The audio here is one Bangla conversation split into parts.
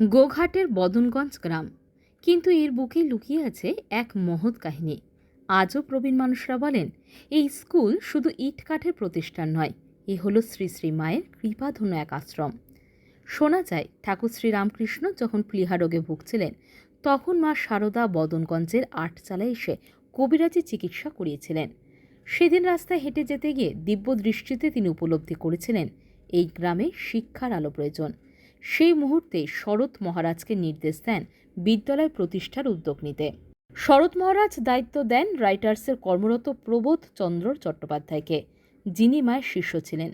গোঘাটের বদনগঞ্জ গ্রাম। কিন্তু এর বুকে লুকিয়ে আছে এক মহৎ কাহিনী। আজও প্রবীণ মানুষরা বলেন, এই স্কুল শুধু ইট কাঠের প্রতিষ্ঠান নয়, এ হলো শ্রী শ্রী মায়ের কৃপাধন্য এক আশ্রম। শোনা যায়, ঠাকুর শ্রী রামকৃষ্ণ যখন প্লিহা রোগে ভুগছিলেন, তখন মা শারদা বদনগঞ্জের আটচালায় এসে কবিরাজি চিকিৎসা করিয়েছিলেন। সেদিন রাস্তায় হেঁটে যেতে গিয়ে দিব্য দৃষ্টিতে তিনি উপলব্ধি করেছিলেন, এই গ্রামে শিক্ষার আলো প্রয়োজন। সেই মুহূর্তে শরৎ মহারাজকে নির্দেশ দেন বিদ্যালয় প্রতিষ্ঠার উদ্যোগ নিতে। শরৎ মহারাজ দায়িত্ব দেন রাইটার্সের কর্মরত প্রবোধ চন্দ্র চট্টোপাধ্যায়কে, যিনি মায়ের শিষ্য ছিলেন।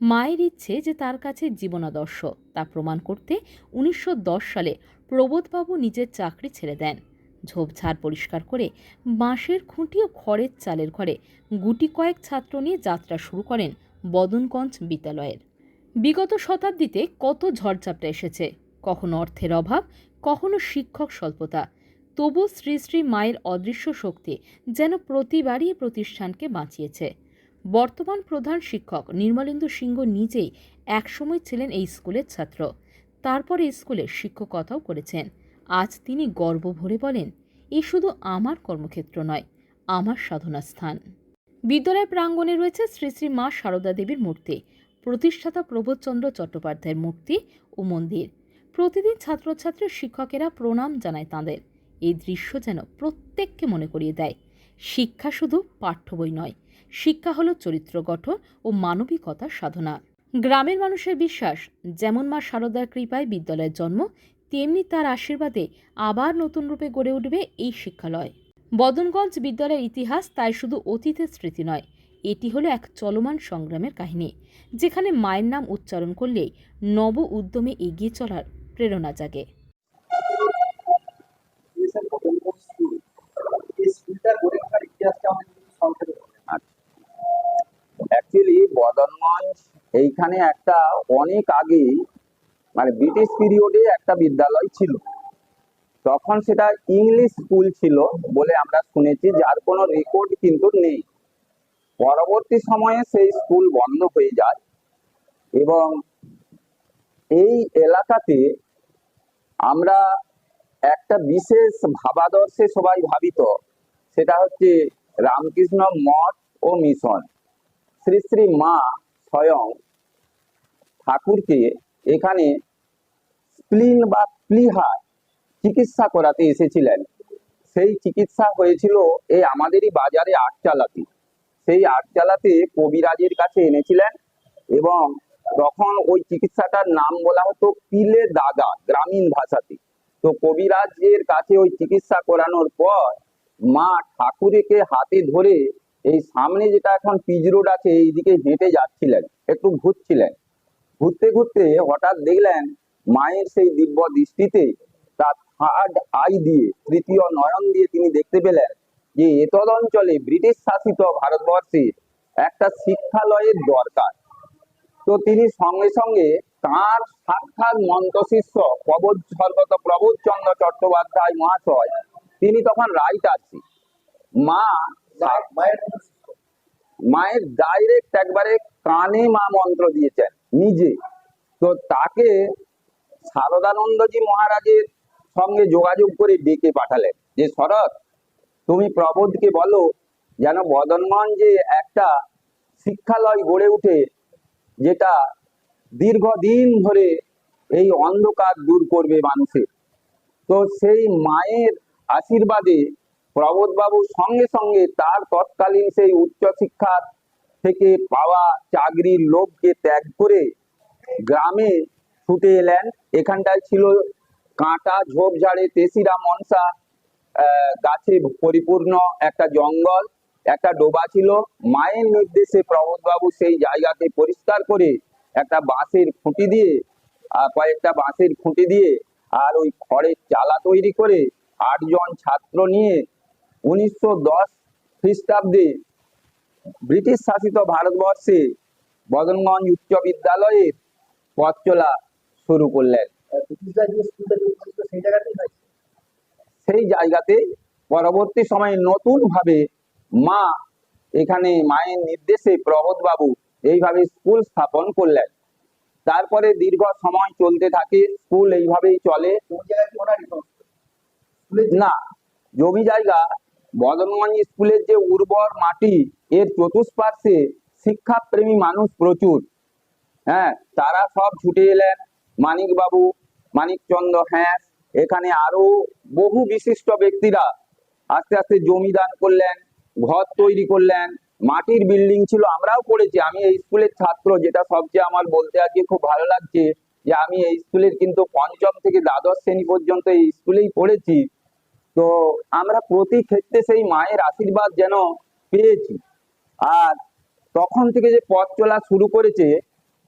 মায়ের ইচ্ছে যে তার কাছে জীবনাদর্শ, তা প্রমাণ করতে উনিশশো দশ সালে প্রবোধবাবু নিজের চাকরি ছেড়ে দেন। ঝোপঝাড় পরিষ্কার করে বাঁশের খুঁটি ও খড়ের চালের ঘরে গুটি কয়েক ছাত্র নিয়ে যাত্রা শুরু করেন বদনগঞ্জ বিদ্যালয়ের। বিগত শতাব্দীতে কত ঝড়ঝাপটা এসেছে? কখনো অর্থের অভাব, কখনো শিক্ষক স্বল্পতা। তবু শ্রী শ্রী মায়ের অদৃশ্য শক্তি যেন প্রতিবারই প্রতিষ্ঠানকে বাঁচিয়েছে। বর্তমান প্রধান শিক্ষক নির্মলেন্দু সিংহ নিজেই একসময় ছিলেন এই স্কুলের ছাত্র। তারপরে স্কুলে শিক্ষকতাও করেছেন। আজ তিনি গর্ব ভরে বলেন, এ শুধু আমার কর্মক্ষেত্র নয়, আমার সাধনা স্থান বিদ্যালয় প্রাঙ্গণে রয়েছে শ্রী শ্রী মা সারদা দেবীর মূর্তি। প্রতিষ্ঠাতা প্রবোধচন্দ্র চট্টোপাধ্যায়ের মূর্তি ও মন্দির। প্রতিদিন ছাত্রছাত্রী শিক্ষকেরা প্রণাম জানায় তাঁদের। এই দৃশ্য যেন প্রত্যেককে মনে করিয়ে দেয়। শিক্ষা শুধু পাঠ্য বই নয়, শিক্ষা হলো চরিত্র গঠন ও মানবিকতার সাধনা। গ্রামের মানুষের বিশ্বাস, যেমন মা শারদার কৃপায় বিদ্যালয়ের জন্ম, তেমনি তার আশীর্বাদে আবার নতুন রূপে গড়ে উঠবে এই শিক্ষালয়। বদনগঞ্জ বিদ্যালয়ের ইতিহাস তাই শুধু অতীতের স্মৃতি নয় এটি হলো এক চলমান সংগ্রামের কাহিনী, যেখানে মায়ের নাম উচ্চারণ করলেই নব উদ্যমে এগিয়ে চলার প্রেরণা জাগে। অ্যাকচুয়ালি বদনগঞ্জ এইখানে একটা অনেক আগে মানে ব্রিটিশ পিরিয়ডে একটা বিদ্যালয় ছিল। তখন সেটা ইংলিশ স্কুল ছিল বলে আমরা শুনেছি, যার কোনো রেকর্ড কিন্তু নেই। পরবর্তী সময়ে সেই স্কুল বন্ধ হয়ে যায় এবং এই এলাকাতে আমরা একটা বিশেষ ভাবাদর্শে সবাই ভাবিত, সেটা হচ্ছে রামকৃষ্ণ মঠ ও মিশন। শ্রী শ্রী মা স্বয়ং ঠাকুরকে এখানে স্প্লিন বা প্লিহার চিকিৎসা করাতে এসেছিলেন। সেই চিকিৎসা হয়েছিল এই আমাদেরই বাজারে আটচালাতে। সেই আটচালাতে কবিরাজের কাছে এনেছিলেন এবং তখন ওই চিকিৎসাটার নাম বলা হতো পিলে দাগা, গ্রামীণ ভাষাতে। তো কবিরাজের কাছে ওই চিকিৎসা করানোর পর মা ঠাকুরকে হাতে ধরে এই সামনে যেটা এখন পিচ রোড আছে, এইদিকে হেঁটে যাচ্ছিলেন, একটু ঘুরছিলেন। ঘুরতে ঘুরতে হঠাৎ দেখলেন মায়ের সেই দিব্য দৃষ্টিতে তার থার্ড আই দিয়ে, তৃতীয় নয়ন দিয়ে তিনি দেখতে পেলেন যে এতদ অঞ্চলে ব্রিটিশ শাসিত ভারতবর্ষে একটা শিক্ষালয়ের দরকার। তো তিনি সঙ্গে সঙ্গে তার সাক্ষাৎ মন্ত্রশিষ্য প্রবোধ স্বর্গত প্রবোধচন্দ্র চট্টোপাধ্যায় মহাশয় তিনি তখন রাইট আছি মা মায়ের ডাইরেক্ট একবারে কানে মা মন্ত্র দিয়েছেন নিজে। তো তাকে শারদানন্দজি মহারাজের সঙ্গে যোগাযোগ করে ডেকে পাঠালেন যে শরৎ তুমি প্রবোধকে বলো, যেন বদনগঞ্জে একটা শিক্ষালয় গড়ে উঠে, যেটা দীর্ঘদিন ধরে এই অন্ধকার দূর করবে মানুষের। তো সেই মায়ের আশীর্বাদে প্রবোধবাবু সঙ্গে সঙ্গে তার তৎকালীন সেই উচ্চশিক্ষার থেকে পাওয়া চাকরির লোভকে ত্যাগ করে গ্রামে ছুটে এলেন। এখানটায় ছিল কাঁটা, ঝোপঝাড়ে, তেসিরা, মনসা গাছে পরিপূর্ণ একটা জঙ্গল, একটা ডোবা ছিল। মায়ের নির্দেশে প্রবোধবাবু সেই জায়গাকে পরিষ্কার করে একটা বাঁশের খুঁটি দিয়ে আর কয়েকটা বাঁশের খুঁটি দিয়ে আর ওই খড়ের চালা তৈরি করে আটজন ছাত্র নিয়ে উনিশশো দশ খ্রিস্টাব্দে ব্রিটিশ শাসিত ভারতবর্ষে বদনগঞ্জ উচ্চ বিদ্যালয়ের পথ চলা শুরু করলেন। সেই জায়গাতে পরবর্তী সময়ে নতুন ভাবে মা এখানে মায়ের নির্দেশে প্রবোধ বাবু এইভাবে স্কুল স্থাপন করলেন। তারপরে দীর্ঘ সময় চলতে থাকে, স্কুল এইভাবেই চলে। না, জমি জায়গা, বদনগঞ্জ স্কুলের যে উর্বর মাটি, এর চতুষ্পার্শ্বে শিক্ষাপ্রেমী মানুষ প্রচুর। হ্যাঁ তারা সব ছুটে এলেন। মানিকবাবু, মানিকচন্দ্র হ্যাঁ এখানে আরও বহু বিশিষ্ট ব্যক্তিরা আস্তে আস্তে জমি দান করলেন, ঘর তৈরি করলেন, মাটির বিল্ডিং ছিল, আমরাও পড়েছি আমি এই স্কুলের ছাত্র, যেটা সবচেয়ে আমার বলতে আজকে খুব ভালো লাগছে যে আমি এই স্কুলের কিন্তু পঞ্চম থেকে দ্বাদশ শ্রেণি পর্যন্ত এই স্কুলেই পড়েছি। তো আমরা প্রতি ক্ষেত্রে সেই মায়ের আশীর্বাদ যেন পেয়েছি। আর তখন থেকে যে পথ চলা শুরু করেছে,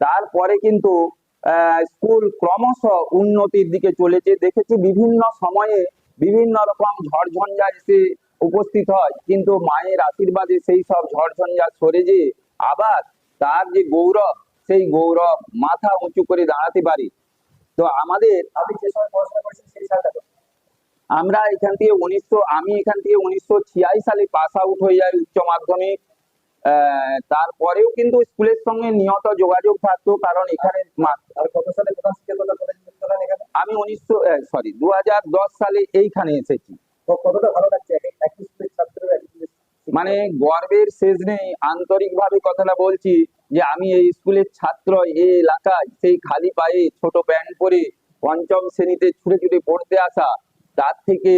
তারপরে কিন্তু স্কুল ক্রমশ উন্নতির দিকে চলেছে। দেখেছি বিভিন্ন সময়ে বিভিন্ন রকম ঝড়ঝঞ্ঝা এসে উপস্থিত হয়। কিন্তু মায়ের আশীর্বাদে সেই সব ঝড়ঝঞ্ঝা সরে যে আবার তার যে গৌরব সেই গৌরব মাথা উঁচু করে দাঁড়াতে পারে। তো আমাদের আপনি যে সময় পড়াশোনা করেছেন সেই সালটা আমরা এখান থেকে উনিশশো আমি এখান থেকে উনিশশো ছিয়াশি সালে পাস আউট হয়ে যাই উচ্চ মাধ্যমিক। তারপরেও কিন্তু স্কুলের সঙ্গে নিয়ত যোগাযোগ থাকতো কারণ এখানে আমি উনিশশো সরি দু সালে এইখানে এসেছি। মানে গর্বের শেষ নেই আন্তরিকভাবে কথাটা বলছি যে আমি এই স্কুলের ছাত্র এই এলাকায় সেই খালি পায়ে ছোট প্যান্ট পরে পঞ্চম শ্রেণীতে ছুটে ছুটে পড়তে আসা তার থেকে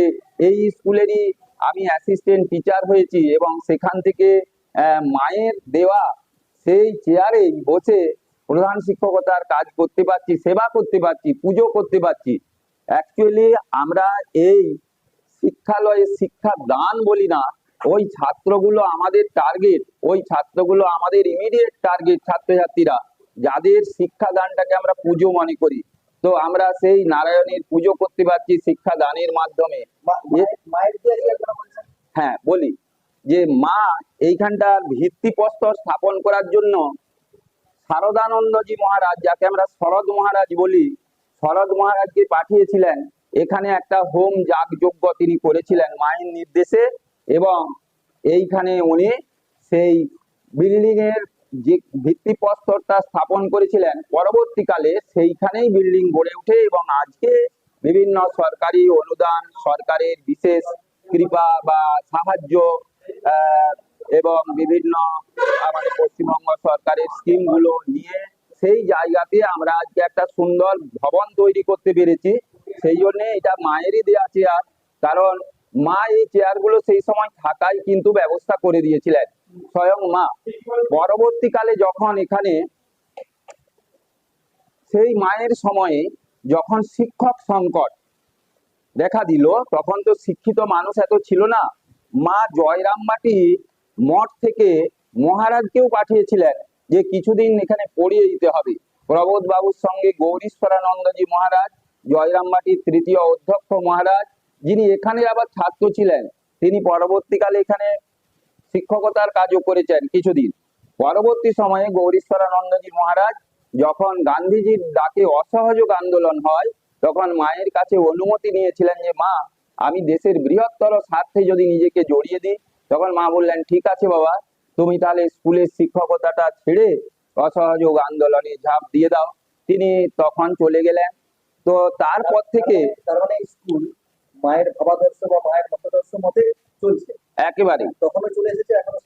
এই স্কুলেরই আমি অ্যাসিস্ট্যান্ট টিচার হয়েছি এবং সেখান থেকে মায়ের দেওয়া সেই চেয়ারেই বসে প্রধান শিক্ষকতার কাজ করতে পারছি সেবা করতে পারছি পুজো করতে পারছি। অ্যাকচুয়ালি আমরা এই শিক্ষালয়ে শিক্ষা দান বলি না ওই ছাত্রগুলো আমাদের টার্গেট ওই ছাত্রগুলো আমাদের ইমিডিয়েট টার্গেট ছাত্রছাত্রীরা যাদের শিক্ষাদানটাকে আমরা পুজো মনে করি। তো আমরা সেই নারায়ণের পুজো করতে পারছি শিক্ষা দানের মাধ্যমে হ্যাঁ বলি। যে মা এইখানটার ভিত্তিপ্রস্তর স্থাপন করার জন্য শারদানন্দজি মহারাজ, যাকে আমরা শরৎ মহারাজ বলি, শরৎ মহারাজকে পাঠিয়েছিলেন। এখানে একটা হোম যাগযজ্ঞ তিনি করেছিলেন মায়ের নির্দেশে এবং এইখানে উনি সেই বিল্ডিং এর যে ভিত্তিপ্রস্তরটা স্থাপন করেছিলেন, পরবর্তীকালে সেইখানেই বিল্ডিং গড়ে ওঠে এবং আজকে বিভিন্ন সরকারি অনুদান, সরকারের বিশেষ কৃপা বা সাহায্য এবং বিভিন্ন আমাদের পশ্চিমবঙ্গ সরকারের স্কিমগুলো নিয়ে সেই জায়গাতে আমরা আজকে একটা সুন্দর ভবন তৈরি করতে পেরেছি। সেই জন্য এটা মায়েরই দেওয়া চেয়ার কারণ মা এই চেয়ারগুলো সেই সময় থাকাই কিন্তু ব্যবস্থা করে দিয়েছিলেন। স্বয়ং মা। পরবর্তীকালে যখন এখানে সেই মায়ের সময়ে যখন শিক্ষক সংকট দেখা দিল, তখন তো শিক্ষিত মানুষ এত ছিল না। মা জয়রামবাটি মঠ থেকে মহারাজকেও পাঠিয়েছিলেন যে কিছুদিন এখানে পড়িয়ে দিতে হবে। প্রবোধ বাবুর সঙ্গে গৌরীশ্বরানন্দজি মহারাজ জয়রামবাটির তৃতীয় অধ্যক্ষ মহারাজ, যিনি এখানে আবার ছাত্র ছিলেন, তিনি পরবর্তীকালে এখানে শিক্ষকতার কাজও করেছেন কিছুদিন। পরবর্তী সময়ে গৌরীশ্বরানন্দজি মহারাজ যখন গান্ধীজির ডাকে অসহযোগ আন্দোলন হয়, তখন মায়ের কাছে অনুমতি নিয়েছিলেন যে, মা আমি দেশের বৃহত্তর স্বার্থে যদি নিজেকে জড়িয়ে দিই তখন মা বললেন ঠিক আছে বাবা তুমি তাহলে স্কুলের শিক্ষকতাটা ছেড়ে অসহযোগ আন্দোলনে ঝাঁপ দিয়ে দাও। তিনি তখন চলে গেলেন। তো তারপর থেকে তার মানে স্কুল মায়ের ভাবাদর্শ বা মায়ের মতাদর্শ মতে চলছে। একেবারে। তখনও চলে এসেছে এখনও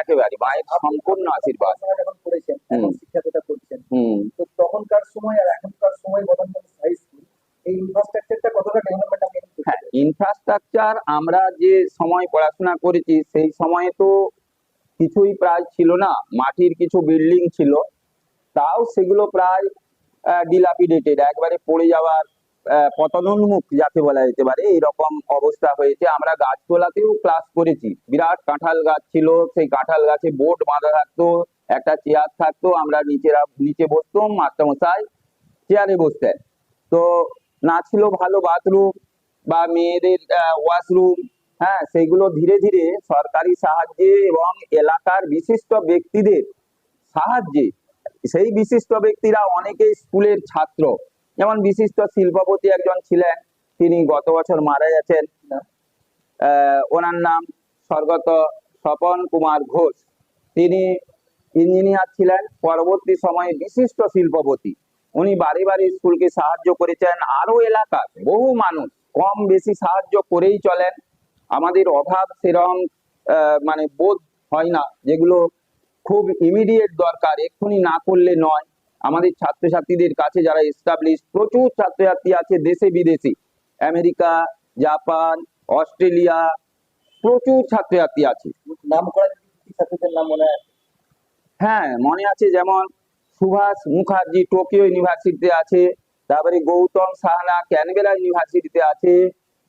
একেবারে মায়ের সম্পূর্ণ আশীর্বাদ। যখন করেছেন এখন। শিক্ষাকতা করছেন। হম। তো তখনকার সময় আর এখনকার সময় বদলগঞ্জ হাই স্কুল এই ইনফ্রাস্ট্রাকচারটা কতটা এখন হ্যাঁ ইনফ্রাস্ট্রাকচার আমরা যে সময় পড়াশোনা করেছি, সেই সময়ে তো কিছুই প্রায় ছিল না। মাটির কিছু বিল্ডিং ছিল, তাও সেগুলো প্রায় ডিলাপিডেটেড একবারে পড়ে যাওয়ার পতনোন্মুখ যাকে বলা যেতে পারে, এইরকম অবস্থা হয়েছে। আমরা গাছতলাতেও ক্লাস করেছি। বিরাট কাঁঠাল গাছ ছিল, সেই কাঁঠাল গাছে বোর্ড বাঁধা থাকতো, একটা চেয়ার থাকতো, আমরা নিচেরা, নিচে বসতাম, মাস্টারমশাই চেয়ারে বসতেন। তো না ছিল ভালো বাথরুম বা মেয়েদের ওয়াশরুম হ্যাঁ সেইগুলো ধীরে ধীরে সরকারি সাহায্যে এবং এলাকার বিশিষ্ট ব্যক্তিদের সাহায্যে। সেই বিশিষ্ট ব্যক্তিরা অনেকে স্কুলের ছাত্র। যেমন বিশিষ্ট শিল্পপতি একজন ছিলেন, তিনি গত বছর মারা গেছেন। ওনার নাম স্বর্গত স্বপন কুমার ঘোষ। তিনি ইঞ্জিনিয়ার ছিলেন, পরবর্তী সময়ে বিশিষ্ট শিল্পপতি। উনি বাড়ি বাড়ি স্কুলকে সাহায্য করেছেন। আরও এলাকার বহু মানুষ কম বেশি সাহায্য করেই চলেন। আমাদের অভাব সেরম মানে বোধ হয় না যেগুলো খুব ইমিডিয়েট দরকার এক্ষুনি না করলে নয়। আমাদের ছাত্রছাত্রীদের কাছে যারা এস্টাবলিশ প্রচুর ছাত্রছাত্রী আছে দেশে বিদেশি। আমেরিকা জাপান অস্ট্রেলিয়া প্রচুর ছাত্রছাত্রী আছে। নাম ছাত্রদের নাম মনে আছে? হ্যাঁ মনে আছে যেমন সুভাষ মুখার্জি টোকিও ইউনিভার্সিটিতে আছে। তারপরে গৌতম সাহানা ক্যানবেরা ইউনিভার্সিটিতে আছে।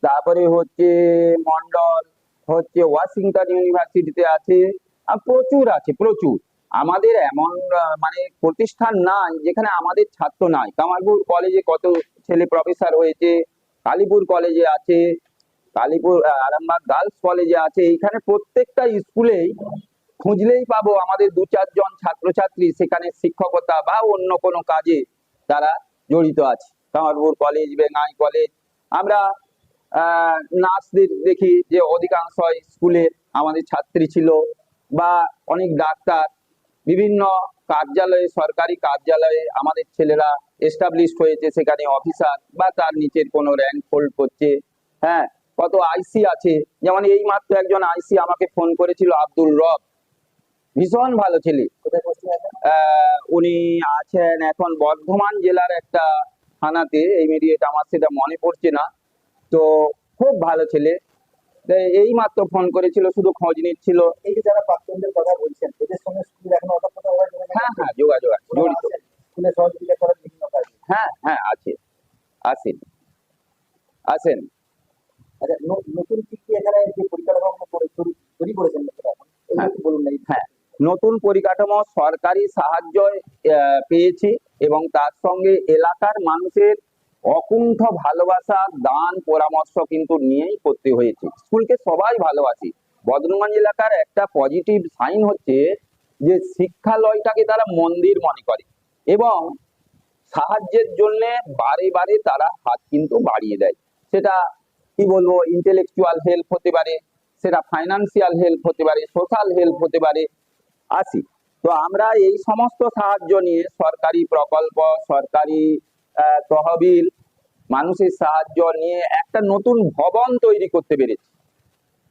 তারপরে হচ্ছে মন্ডল, হচ্ছে ওয়াশিংটন ইউনিভার্সিটিতে আছে। আর প্রচুর আছে, প্রচুর। আমাদের এমন মানে প্রতিষ্ঠান নাই যেখানে আমাদের ছাত্র নাই। কামারপুর কলেজে কত ছেলে প্রফেসর হয়েছে, কালীপুর কলেজে আছে, কালীপুর আরামবাগ গার্লস কলেজে আছে। এখানে প্রত্যেকটা স্কুলেই খুঁজলেই পাবো আমাদের দু চারজন ছাত্রছাত্রী, সেখানে শিক্ষকতা বা অন্য কোনো কাজে তারা জড়িত আছে। কামারপুর কলেজ বেঙ্গাই কলেজ আমরা নার্সদের দেখি যে অধিকাংশ স্কুলের আমাদের ছাত্রী ছিল বা অনেক ডাক্তার, বিভিন্ন কার্যালয়ে, সরকারি কার্যালয়ে আমাদের ছেলেরা এস্টাবলিশড হয়েছে, সেখানে অফিসার বা তার নিচের কোনো র্যাঙ্ক হোল্ড করছে। হ্যাঁ কত আইসি আছে। যেমন এই মাত্র একজন আইসি আমাকে ফোন করেছিল আব্দুল রব। ভীষণ ভালো ছেলে। উনি আছেন এখন বর্ধমান জেলার একটা থানাতে ইমিডিয়েট আমার সেটা মনে পড়ছে না। তো খুব ভালো ছেলে। এই মাত্র ফোন করেছিল শুধু খোঁজ নিচ্ছিল। এই যে যারা প্রাক্তনদের কথা বলছেন এদের সঙ্গে স্কুল এখন অতপ্রত হ্যাঁ হ্যাঁ যোগাযোগ আছে জড়িত। স্কুলে সহযোগিতা করার বিভিন্ন কাজে হ্যাঁ হ্যাঁ আছে। আসেন। আসেন। আচ্ছা নতুন কি কি এখানে যে পরিকল্পনা তৈরি- তৈরি করেছেন নতুন এখন? এগুলো। একটু বলুন না হ্যাঁ। নতুন পরিকাঠামো সরকারি সাহায্য পেয়েছি এবং তার সঙ্গে এলাকার মানুষের অকুণ্ঠ ভালোবাসা, দান, পরামর্শ কিন্তু নিয়েই করতে হয়েছে। স্কুলকে সবাই ভালোবাসি। বদরগঞ্জ এলাকার একটা পজিটিভ সাইন হচ্ছে যে শিক্ষালয়টাকে তারা মন্দির মনে করে এবং সাহায্যের জন্য বারে বারে তারা হাত কিন্তু বাড়িয়ে দেয়। সেটা কি বলব? ইন্টেলেকচুয়াল হেল্প হতে পারে, সেটা ফাইনান্সিয়াল হেল্প হতে পারে সোশ্যাল হেল্প হতে পারে আসি। তো আমরা এই সমস্ত সাহায্য নিয়ে সরকারি প্রকল্প, সরকারি তহবিল, মানুষের সাহায্য নিয়ে একটা নতুন ভবন তৈরি করতে পেরেছি।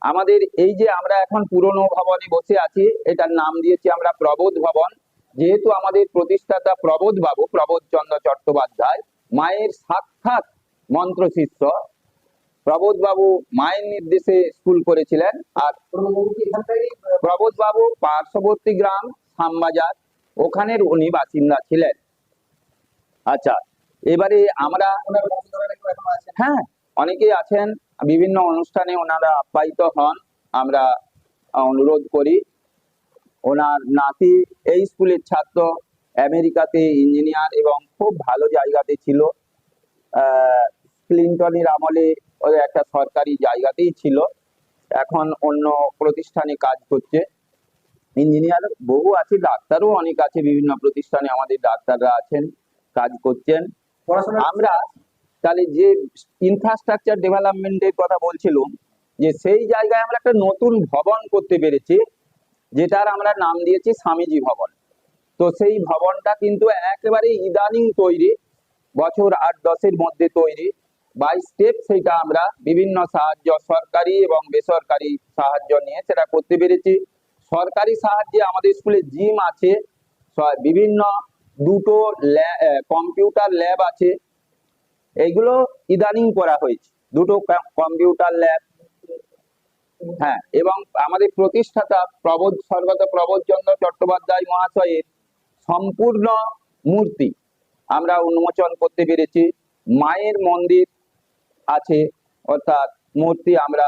আমাদের এই যে আমরা এখন পুরনো ভবনে বসে আছি, এটার নাম দিয়েছি আমরা প্রবোধ ভবন। যেহেতু আমাদের প্রতিষ্ঠাতা প্রবোধ বাবু প্রবোধ চন্দ্র চট্টোপাধ্যায়, মায়ের সাক্ষাৎ মন্ত্র শিষ্য প্রবোধ বাবু মায়ের নির্দেশে স্কুল করেছিলেন আর প্রবোধ বাবু পার্শ্ববর্তী গ্রাম শ্যামবাজার, ওখানের উনি বাসিন্দা ছিলেন। আচ্ছা এবারে আমরা হ্যাঁ অনেকেই আছেন, বিভিন্ন অনুষ্ঠানে ওনারা আপ্যায়িত হন। আমরা অনুরোধ করি, ওনার নাতি এই স্কুলের ছাত্র, আমেরিকাতে ইঞ্জিনিয়ার এবং খুব ভালো জায়গাতে ছিল। ক্লিন্টনের আমলে ওদের একটা সরকারি জায়গাতেই ছিল। এখন অন্য প্রতিষ্ঠানে কাজ করছে ইঞ্জিনিয়ার বহু আছে ডাক্তারও অনেক আছে বিভিন্ন প্রতিষ্ঠানে আমাদের ডাক্তাররা আছেন কাজ করছেন। আমরা তাহলে যে ইনফ্রাস্ট্রাকচার ডেভেলপমেন্টের কথা বলছিলাম যে সেই জায়গায় আমরা একটা নতুন ভবন করতে পেরেছি যেটার আমরা নাম দিয়েছি স্বামীজি ভবন। তো সেই ভবনটা কিন্তু একেবারে ইদানিং তৈরি বছর আট দশের মধ্যে তৈরি। বাই স্টেপ সেটা আমরা বিভিন্ন সাহায্য, সরকারি এবং বেসরকারি সাহায্য নিয়ে সেটা করতে পেরেছি। সরকারি সাহায্যে আমাদের স্কুলে জিম আছে বিভিন্ন দুটো কম্পিউটার ল্যাব আছে। এইগুলো ইদানিং করা হয়েছে, দুটো কম্পিউটার ল্যাব হ্যাঁ এবং আমাদের প্রতিষ্ঠাতা প্রবোধ স্বর্গত প্রবোধ চন্দ্র চট্টোপাধ্যায় মহাশয়ের সম্পূর্ণ মূর্তি আমরা উন্মোচন করতে পেরেছি। মায়ের মন্দির আছে, অর্থাৎ মূর্তি আমরা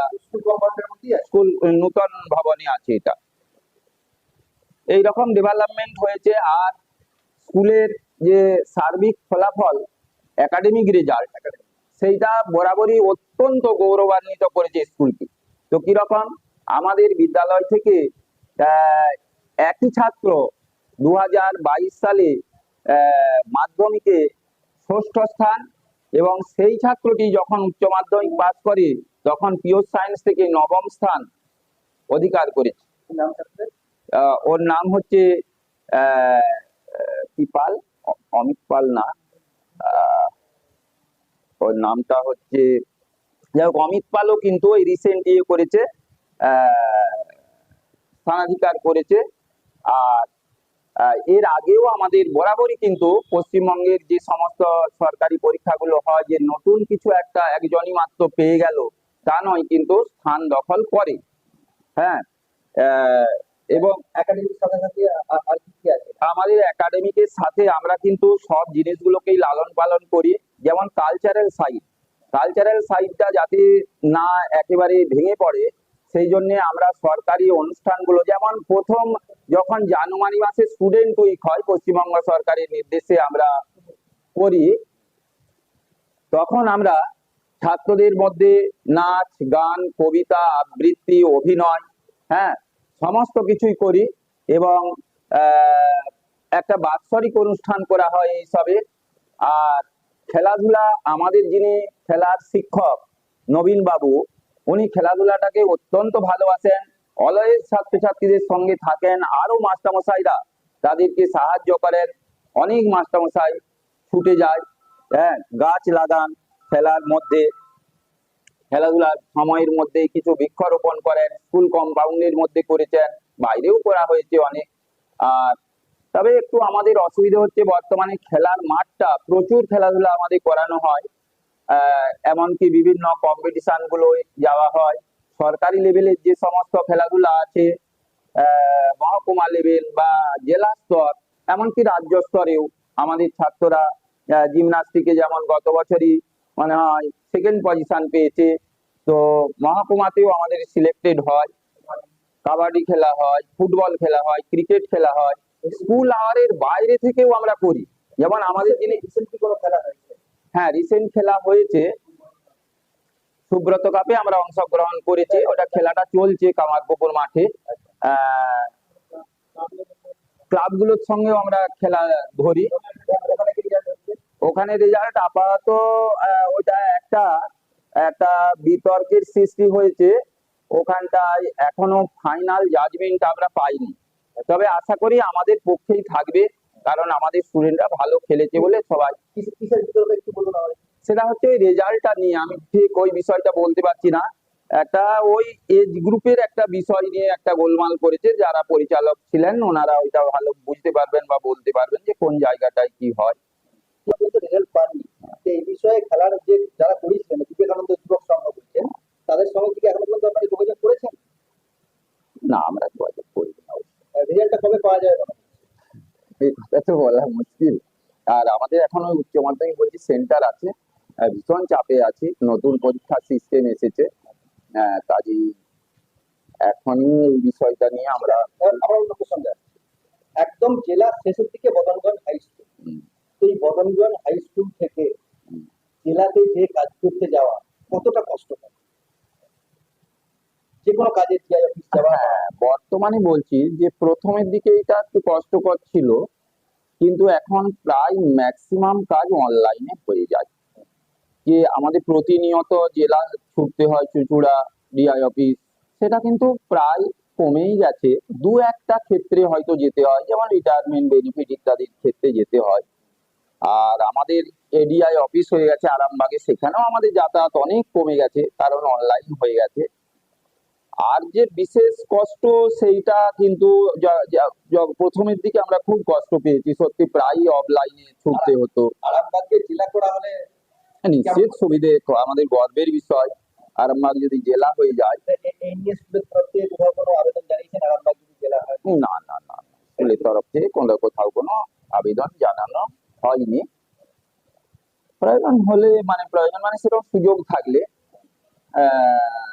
স্কুল, নূতন ভবনে আছে এটা। এই রকম ডেভেলপমেন্ট হয়েছে আর স্কুলের যে সার্বিক ফলাফল একাডেমিক রেজাল্ট সেইটা বরাবরই অত্যন্ত গৌরবান্বিত করেছে স্কুলকে। তো কীরকম? আমাদের বিদ্যালয় থেকে একই ছাত্র দু হাজার বাইশ সালে মাধ্যমিকে ষষ্ঠ স্থান এবং সেই ছাত্রটি যখন উচ্চ মাধ্যমিক পাস করে তখন পিওর সায়েন্স থেকে নবম স্থান অধিকার করেছে। ওর নাম হচ্ছে আহ, আহ, কি পাল? অমিত পাল না। ওর নামটা হচ্ছে যাই হোক অমিত পালও কিন্তু ওই রিসেন্ট ইয়ে করেছে স্থানাধিকার করেছে। আর এর আগেও আমাদের বরাবরই কিন্তু পশ্চিমবঙ্গের যে সমস্ত সরকারি পরীক্ষাগুলো হয় যে নতুন কিছু একটা একজনই মাত্র পেয়ে গেল তা নয় কিন্তু স্থান দখল করে। হ্যাঁ এবং একাডেমিক সাথে সাথে আর- কি আছে? আমাদের একাডেমিকের সাথে আমরা কিন্তু সব জিনিসগুলোকেই লালন পালন করি যেমন কালচারাল সাইট কালচারাল সাইটটা যাতে না একেবারে ভেঙে পড়ে সেই জন্য আমরা সরকারি অনুষ্ঠানগুলো, যেমন প্রথম যখন জানুয়ারি মাসে স্টুডেন্ট উইক হয়, পশ্চিমবঙ্গ সরকারের নির্দেশে আমরা করি, তখন আমরা ছাত্রদের মধ্যে নাচ, গান, কবিতা, আবৃত্তি, অভিনয় হ্যাঁ সমস্ত কিছুই করি এবং একটা বাৎসরিক অনুষ্ঠান করা হয় এইসবে আর খেলাধুলা, আমাদের যিনি খেলার শিক্ষক নবীন বাবু উনি খেলাধুলাটাকে অত্যন্ত ভালোবাসেন। অলওয়েজ ছাত্রছাত্রীদের সঙ্গে থাকেন আরও মাস্টারমশাইরা। তাদেরকে সাহায্য করেন। অনেক মাস্টারমশাই ছুটে যায় হ্যাঁ গাছ লাগান খেলার মধ্যে। খেলাধুলার সময়ের মধ্যে কিছু বৃক্ষরোপণ করেন, স্কুল কম্পাউন্ডের মধ্যে করেছেন, বাইরেও করা হয়েছে অনেক। আর তবে একটু আমাদের অসুবিধা হচ্ছে বর্তমানে খেলার মাঠটা প্রচুর খেলাধুলা আমাদের করানো হয়। এমনকি বিভিন্ন কম্পিটিশন যাওয়া হয়। সরকারি লেভেলের যে সমস্ত খেলাধুলা আছে মহকুমা লেভেল বা জেলা স্তর, এমনকি রাজ্য স্তরেও আমাদের ছাত্ররা জিমনাস্টিকে যেমন গত বছরই মনে হয় সেকেন্ড পজিশন পেয়েছে, তো মহকুমাতেও আমাদের সিলেক্টেড হয়। কাবাডি খেলা হয়, ফুটবল খেলা হয় ক্রিকেট খেলা হয়। স্কুল আওয়ারের বাইরে থেকেও আমরা করি। যেমন আমাদের যিনি খেলা হয়েছে হ্যাঁ রিসেন্ট খেলা হয়েছে। সুব্রত কাপে আমরা অংশগ্রহণ করেছি। ওটা খেলাটা চলছে কামারপুকুর মাঠে। ক্লাবগুলোর সঙ্গেও আমরা খেলা ধরি। ওখানে রেজাল্ট আপাতত ওটা একটা একটা বিতর্কের সৃষ্টি হয়েছে। ওখানটায় এখনও ফাইনাল জাজমেন্ট আমরা পাইনি। তবে আশা করি আমাদের পক্ষেই থাকবে। কারণ আমাদের স্টুডেন্টরা ভালো খেলেছে বলে সবাই। সেটা হচ্ছে রেজাল্টটা নিয়ে। আমি ঠিক ওই বিষয়টা বলতে পারছি না। একটা ওই এজ গ্রুপের একটা বিষয় নিয়ে একটা গোলমাল করেছে। যারা পরিচালক ছিলেন ওনারা ওইটা ভালো বুঝতে পারবেন বা বলতে পারবেন যে কোন জায়গাটায় কি হয়। রেজাল্ট পাননি এই বিষয়ে খেলার যে যারা করেছিলেন বিবেকানন্দ যুবক সংঘ বলছেন তাদের সঙ্গে কি এখনও পর্যন্ত আপনারা যোগাযোগ করেছেন? না আমরা যোগাযোগ করি না রেজাল্টটা কবে পাওয়া যায় এই কথা তো বলা মুশকিল। আর আমাদের এখনও উচ্চ মাধ্যমিক বলছি সেন্টার আছে ভীষণ চাপে আছি। নতুন পরীক্ষার সিস্টেম এসেছে। কাজেই এখনই এই বিষয়টা নিয়ে আমরা একদম জেলার শেষের দিকে বদনগঞ্জ হাই স্কুল এই বদনগঞ্জ হাই স্কুল থেকে জেলাতে যে কাজ করতে যাওয়া কতটা কষ্টকর? যে কোনো কাজে হ্যাঁ বর্তমানে বলছি যে প্রথমের দিকে এটা একটু কষ্টকর ছিল। কিন্তু এখন প্রায় ম্যাক্সিমাম কাজ অনলাইনে হয়ে যায় যে আমাদের প্রতিনিয়ত জেলা ছুটতে হয় চুচুড়া ডিআই অফিস সেটা কিন্তু প্রায় কমেই গেছে। দু একটা ক্ষেত্রে হয়তো যেতে হয়, যেমন রিটায়ারমেন্ট বেনিফিট ইত্যাদির ক্ষেত্রে যেতে হয়। আর আমাদের এডিআই অফিস হয়ে গেছে আরামবাগে, সেখানেও আমাদের যাতায়াত অনেক কমে গেছে, কারণ অনলাইন হয়ে গেছে। আর যে বিশেষ কষ্ট সেইটা কিন্তু প্রথমের দিকে আমরা খুব কষ্ট পেয়েছি। সত্যি প্রায়ই অফলাইনে ছুটতে হতো। আরামবাগকে জেলা করা হলে নিশ্চিত সুবিধে আমাদের গর্বের বিষয়। আরামবাগ যদি জেলা হয়ে যায়। হয়? না না না। স্কুলের তরফ থেকে কোনো কোথাও কোনো আবেদন জানানো হয়নি। প্রয়োজন হলে মানে প্রয়োজন মানে সেরকম সুযোগ থাকলে আহ,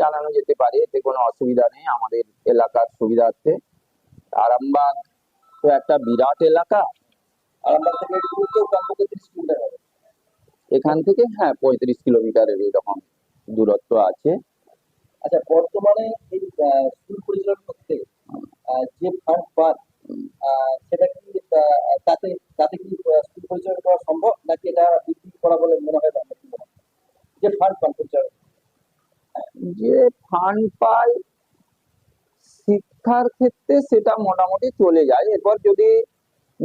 জানানো যেতে পারে, এতে কোনো অসুবিধা নেই, আমাদের এলাকার সুবিধার্থে আরামবাগ তো একটা বিরাট এলাকা, আরামবাগ এখান থেকে হ্যাঁ পঁয়ত্রিশ কিলোমিটারের এরকম দূরত্ব আছে। আচ্ছা বর্তমানে এই স্কুল পরিচালনা করতে যে ফান্ড পান সেটা কি তাতে তাতে কি স্কুল পরিচালনা করা সম্ভব, নাকি এটা বৃদ্ধি করা বলে মনে হয়? যে ফান্ড পান পরিচালনা। যে ফান্ড পায় শিক্ষার ক্ষেত্রে সেটা মোটামুটি চলে যায়। এরপর যদি এই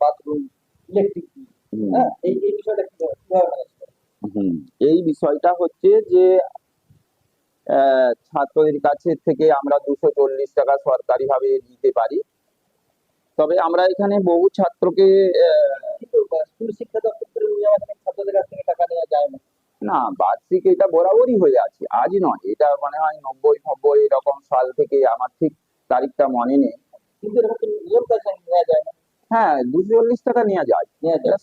বাথরুম ইলেকট্রিক বিষয়টা। এই বিষয়টা হচ্ছে যে আহ, ছাত্রদের কাছে থেকে আমরা দুশো চল্লিশ টাকা সরকারিভাবে দিতে পারি। তবে আমরা এখানে বহু ছাত্রকে স্কুল শিক্ষা দপ্তর থেকে নিয়ে আমাদের ছাত্রদের কাছ থেকে টাকা নেওয়া যায় না। না বার্ষিক এটা বরাবরই হয়ে আছে। আজ নয় এটা মনে হয় নব্বই নব্বই এরকম সাল থেকে আমার ঠিক তারিখটা মনে নেই। কিন্তু এরকম নিয়ম কাছে নেওয়া যায় না। হ্যাঁ দুশো চল্লিশ টাকা নেওয়া যায়।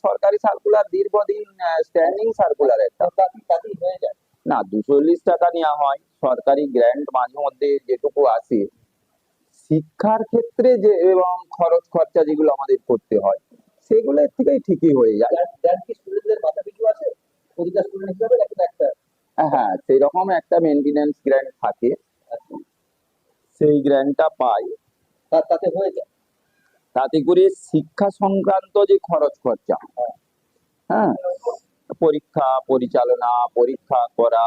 সরকারি সার্কুলার দীর্ঘদিন স্ট্যান্ডিং সার্কুলার একটা। হয়ে যায়। না দুশো চল্লিশ টাকা নেওয়া হয়। সরকারি গ্র্যান্ট মাঝে মধ্যে যেটুকু আসে শিক্ষার ক্ষেত্রে যে এবং খরচ খরচা যেগুলো আমাদের করতে হয় সেগুলো এর থেকেই ঠিকই হয়ে যায়। একটা হ্যাঁ সেই রকম একটা মেনটেনেন্স গ্র্যান্ট থাকে। সেই গ্র্যান্টটা পাই তাতে হয়ে যায়। তাতে করে শিক্ষা সংক্রান্ত যে খরচ খরচা হ্যাঁ পরীক্ষা পরিচালনা পরীক্ষা করা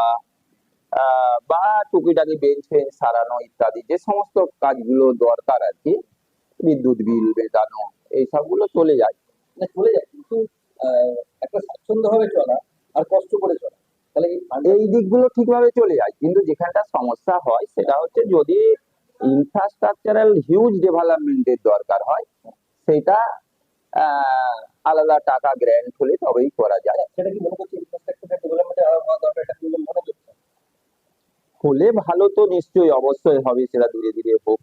বা টুকিটাকি বেঞ্চ ফেঞ্চ সারানো ইত্যাদি যে সমস্ত কাজগুলো দরকার আর কি বিদ্যুৎ বিল মেটানো এই সবগুলো চলে যায়। চলে যায় কিন্তু একটা স্বাচ্ছন্দ্য ভাবে চলা আর কষ্ট করে চলা তাহলে এই দিকগুলো ঠিকভাবে চলে যায় কিন্তু যেখানটা সমস্যা হয় সেটা হচ্ছে যদি ইনফ্রাস্ট্রাকচারাল হিউজ ডেভেলপমেন্টের দরকার হয় সেটা আহ, আলাদা টাকা গ্র্যান্ট হলে তবেই করা যায়। সেটা কি মনে করছে ইনফ্রাস্ট্রাকচার ডেভেলপমেন্টে হওয়া দরকার? এটা মনে হলে ভালো তো নিশ্চয়ই অবশ্যই হবে সেটা ধীরে ধীরে হোক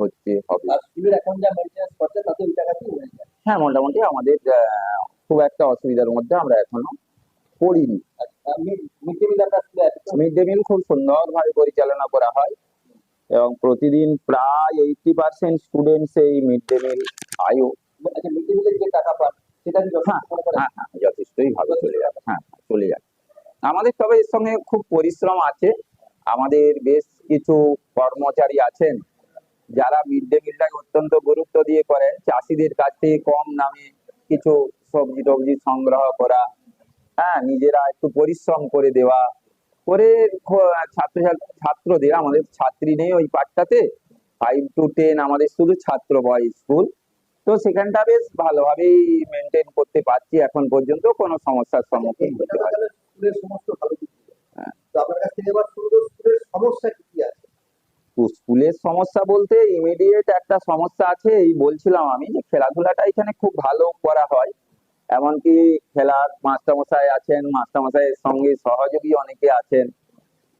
হচ্ছে হবে। হয়ে হ্যাঁ মোটামুটি আমাদের খুব একটা অসুবিধার মধ্যে আমরা এখনও পড়িনি। মিড ডে মিল খুব সুন্দরভাবে পরিচালনা করা হয় এবং প্রতিদিন প্রায় এইটটি পার্সেন্ট স্টুডেন্টস এই মিড ডে মিল আয়ু। আচ্ছা মিড ডে মিলের যে টাকা পান সেটা যথেষ্ট হ্যাঁ হ্যাঁ যথেষ্টই ভালো চলে যাবে হ্যাঁ চলে যাবে আমাদের তবে এর সঙ্গে খুব পরিশ্রম আছে। আমাদের বেশ কিছু কর্মচারী আছেন, যারা মিড ডে মিলটাকে অত্যন্ত গুরুত্ব দিয়ে করেন। চাষিদের কাছ থেকে কম দামে কিছু সবজি টবজি সংগ্রহ করা হ্যাঁ নিজেরা একটু পরিশ্রম করে দেওয়া, করে ছাত্র ছাত্রদের, আমাদের ছাত্রী নেই ওই পাঠটাতে ফাইভ টু টেন আমাদের শুধু ছাত্র বয় স্কুল তো সেখানটা বেশ ভালোভাবেই মেনটেন করতে পারছি। এখন পর্যন্ত কোনো সমস্যার সম্মুখীন হতে হয় তো স্কুলের সমস্যা বলতে ইমিডিয়েট একটা সমস্যা আছে, এই বলছিলাম আমি যে খেলাধুলাটা এখানে খুব ভালো করা হয়। এমনকি খেলার মাস্টারমশাই আছেন, মাস্টারমশাইয়ের সঙ্গে সহযোগী অনেকে আছেন।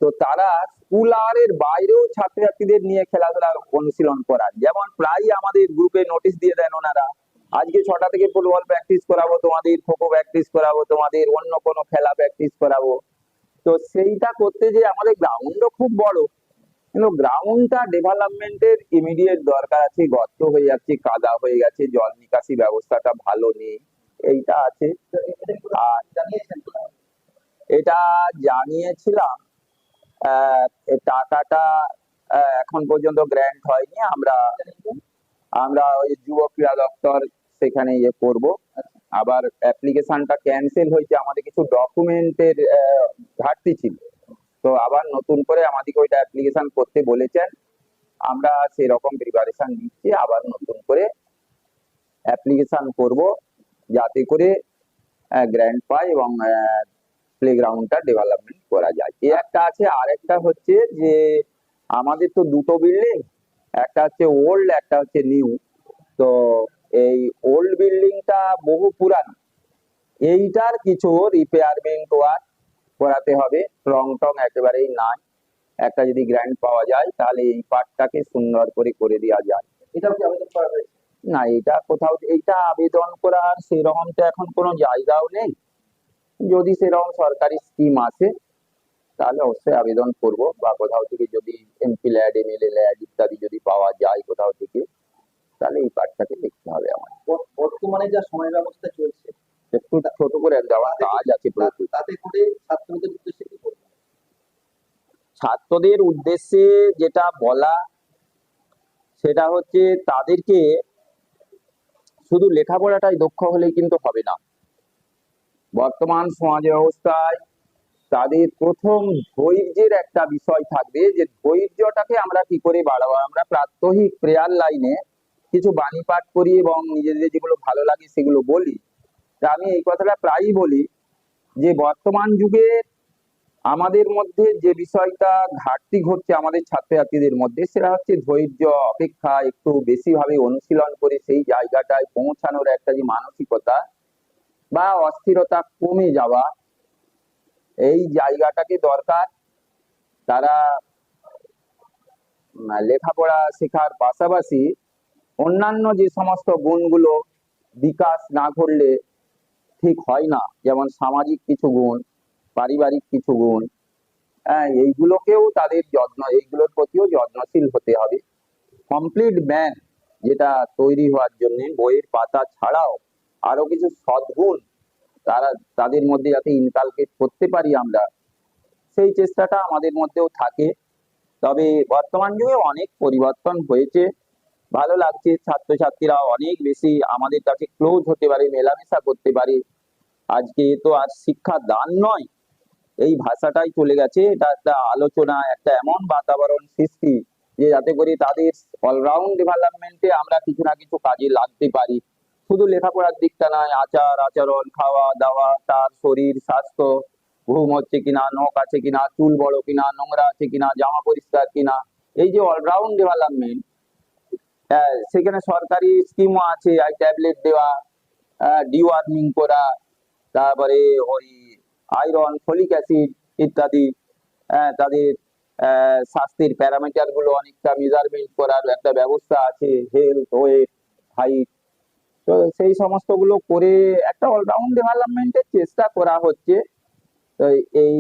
তো তারা স্কুল আওয়ারের বাইরেও ছাত্রছাত্রীদের নিয়ে খেলাধুলা অনুশীলন করান। যেমন প্রায় আমাদের গ্রুপে নোটিশ দিয়ে দেন ওনারা, আজকে ছটা থেকে ফুটবল প্র্যাকটিস করাবো তোমাদের, খোখো প্র্যাকটিস করাবো তোমাদের, অন্য কোনো খেলা প্র্যাকটিস করাবো। তো সেইটা করতে যে আমাদের গ্রাউন্ডও খুব বড়। কিন্তু গ্রাউন্ডটা ডেভেলপমেন্টের ইমিডিয়েট দরকার আছে, গর্ত হয়ে যাচ্ছে, কাদা হয়ে গেছে, জল নিকাশি ব্যবস্থাটা ভালো নেই, এইটা আছে। আর এটা জানিয়েছিলাম টাকাটা এখন পর্যন্ত গ্র্যান্ট হয়নি, আমরা আমরা ওই যুব ক্রীড়া দপ্তর সেখানে ইয়ে করব। আবার অ্যাপ্লিকেশনটা ক্যান্সেল হয়েছে, আমাদের কিছু ডকুমেন্টের ঘাটতি ছিল। তো আবার নতুন করে আমাদেরকে ওইটা অ্যাপ্লিকেশন করতে বলেছেন। আমরা সেরকম প্রিপারেশন নিচ্ছি, আবার নতুন করে অ্যাপ্লিকেশন করব, যাতে করে গ্র্যান্ড পাই এবং প্লেগ্রাউন্ডটা ডেভেলপমেন্ট করা যায়। এ একটা আছে, আর একটা হচ্ছে যে, আমাদের তো দুটো বিল্ডিং একটা হচ্ছে ওল্ড একটা হচ্ছে নিউ তো এই ওল্ড বিল্ডিংটা বহু পুরানো। এইটার কিছু রিপেয়ারমেন্ট ওয়ার্ক করাতে হবে। রং টং একেবারেই নাই। একটা যদি গ্র্যান্ড পাওয়া যায় তাহলে এই পার্টটাকে সুন্দর করে করে দেওয়া যায়। এটাও কি আবেদন করা হয়েছে? না এটা কোথাও এইটা আবেদন করার সেরকম তো এখন কোনো জায়গাও নেই। যদি সেরকম সরকারি স্কিম আসে তাহলে অবশ্যই আবেদন করব। বা কোথাও থেকে যদি এমপি ল্যাড এমএলএ ল্যাড ইত্যাদি যদি পাওয়া যায় কোথাও থেকে তাহলে এই পার্টটাকে দেখতে হবে আমার বর্তমানে যা সময় ব্যবস্থা চলছে একটু ছোট করে দেওয়া কাজ আছে প্রচুর। তাতে করে ছাত্রদের উদ্দেশ্যে কি ছাত্রদের উদ্দেশ্যে যেটা বলা সেটা হচ্ছে তাদেরকে শুধু লেখাপড়াটাই দক্ষ হলেই কিন্তু হবে না। বর্তমান সমাজ ব্যবস্থায় তাদের প্রথম ধৈর্যের একটা বিষয় থাকবে যে ধৈর্যটাকে আমরা কি করে বাড়াবো? আমরা প্রাত্যহিক প্রেয়ার লাইনে কিছু বাণী পাঠ করি এবং নিজেদের যেগুলো ভালো লাগে সেগুলো বলি। তা আমি এই কথাটা প্রায়ই বলি যে, বর্তমান যুগে আমাদের মধ্যে যে বিষয়টা ঘাটতি ঘটছে আমাদের ছাত্রছাত্রীদের মধ্যে, সেটা হচ্ছে ধৈর্য, অপেক্ষা, একটু বেশি ভাবে অনুশীলন করে সেই জায়গাটায় পৌঁছানোর একটা যে মানসিকতা বা অস্থিরতা কমে যাওয়া, এই জায়গাটাকে দরকার। তারা লেখাপড়া শেখার পাশাপাশি অন্যান্য যে সমস্ত গুণগুলো বিকাশ না করলে ঠিক হয় না, যেমন সামাজিক কিছু গুণ, পারিবারিক কিছু গুণ হ্যাঁ এইগুলোকেও তাদের যত্ন, এইগুলোর প্রতিও যত্নশীল হতে হবে। কমপ্লিট ম্যান যেটা তৈরি হওয়ার জন্য, বইয়ের পাতা ছাড়াও আরও কিছু সদ্গুণ তারা, তাদের মধ্যে যাতে ইনকালকেট করতে পারি আমরা, সেই চেষ্টাটা আমাদের মধ্যেও থাকে। তবে বর্তমান যুগে অনেক পরিবর্তন হয়েছে। ভালো লাগছে। ছাত্রছাত্রীরা অনেক বেশি আমাদের কাছে ক্লোজ হতে পারে, মেলামেশা করতে পারে। আজকে তো আর শিক্ষা দান নয়। এই ভাষাটাই চলে গেছে। এটা একটা আলোচনা, একটা এমন বাতাবরণ সৃষ্টি যে যাতে করে তাদের অলরাউন্ড ডেভেলপমেন্টে আমরা কিছু না কিছু কাজে লাগতে পারি। শুধু লেখাপড়ার দিকটা নয়, আচার, আচরণ, খাওয়া, দাওয়া, তার শরীর, স্বাস্থ্য, ঘুম হচ্ছে কিনা, নখ আছে কিনা, চুল বড় কিনা, নোংরা আছে কিনা, জামা পরিষ্কার কিনা, এই যে অলরাউন্ড ডেভেলপমেন্ট সেখানে সরকারি স্কিমও আছে আই ট্যাবলেট দেওয়া ডিওয়ার্মিং করা তারপরে ওই আয়রন ফলিক অ্যাসিড ইত্যাদি আহ, তাদের স্বাস্থ্যের প্যারামিটারগুলো অনেকটা মেজারমেন্ট করার একটা ব্যবস্থা আছে হেলথ ওয়েট হাইট তো সেই সমস্তগুলো করে একটা অলরাউন্ড ডেভেলপমেন্টের চেষ্টা করা হচ্ছে। তো এই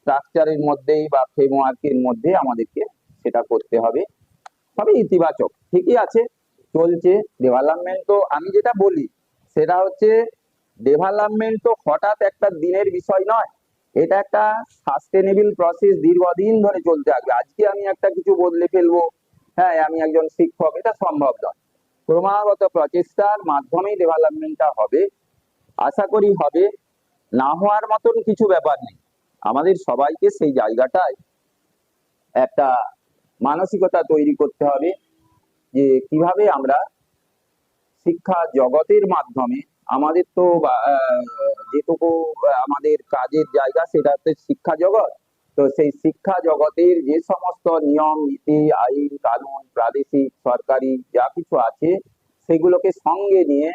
স্ট্রাকচারের মধ্যেই বা ফ্রেমওয়ার্কের মধ্যে আমাদেরকে সেটা করতে হবে। তবে ইতিবাচক, ঠিকই আছে, চলছে। ডেভেলপমেন্ট তো আমি যেটা বলি, সেটা হচ্ছে ডেভেলপমেন্ট তো হঠাৎ একটা দিনের বিষয় নয়। এটা একটা সাস্টেনেবল প্রসেস দীর্ঘদিন ধরে চলতে থাকবে। আজকে আমি একটা কিছু বদলে ফেলব হ্যাঁ আমি একজন শিক্ষক, এটা সম্ভব নয়। ক্রমাগত প্রচেষ্টার মাধ্যমেই ডেভেলপমেন্টটা হবে, আশা করি হবে। না হওয়ার মতন কিছু ব্যাপার নেই। আমাদের সবাইকে সেই জায়গাটায় একটা মানসিকতা তৈরি করতে হবে যে কীভাবে আমরা শিক্ষা জগতের মাধ্যমে আমাদের তো যেটুকু আমাদের কাজের জায়গা সেটা হচ্ছে শিক্ষা জগৎ। তো সেই শিক্ষা জগতের যে সমস্ত নিয়ম, নীতি, আইন, কানুন, প্রাদেশিক, সরকারি যা কিছু আছে, সেগুলোকে সঙ্গে নিয়ে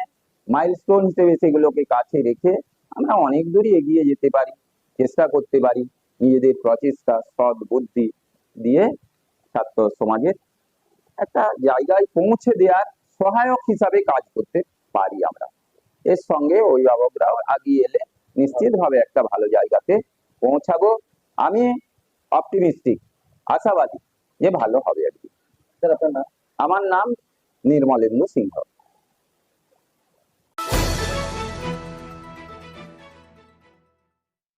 মাইলস্টোন হিসেবে সেগুলোকে কাছে রেখে আমরা অনেক দূরই এগিয়ে যেতে পারি, চেষ্টা করতে পারি নিজেদের প্রচেষ্টা, সৎ বুদ্ধি দিয়ে ছাত্র সমাজের একটা জায়গায় পৌঁছে দেওয়ার সহায়ক হিসাবে কাজ করতে পারি আমরা। এর সঙ্গে অভিভাবকরাও আগিয়ে এলে নিশ্চিতভাবে একটা ভালো জায়গাতে পৌঁছাবো। আমি অপটিমিস্টিক আশাবাদী যে ভালো হবে আর কি। আমার নাম নির্মলেন্দু সিংহ।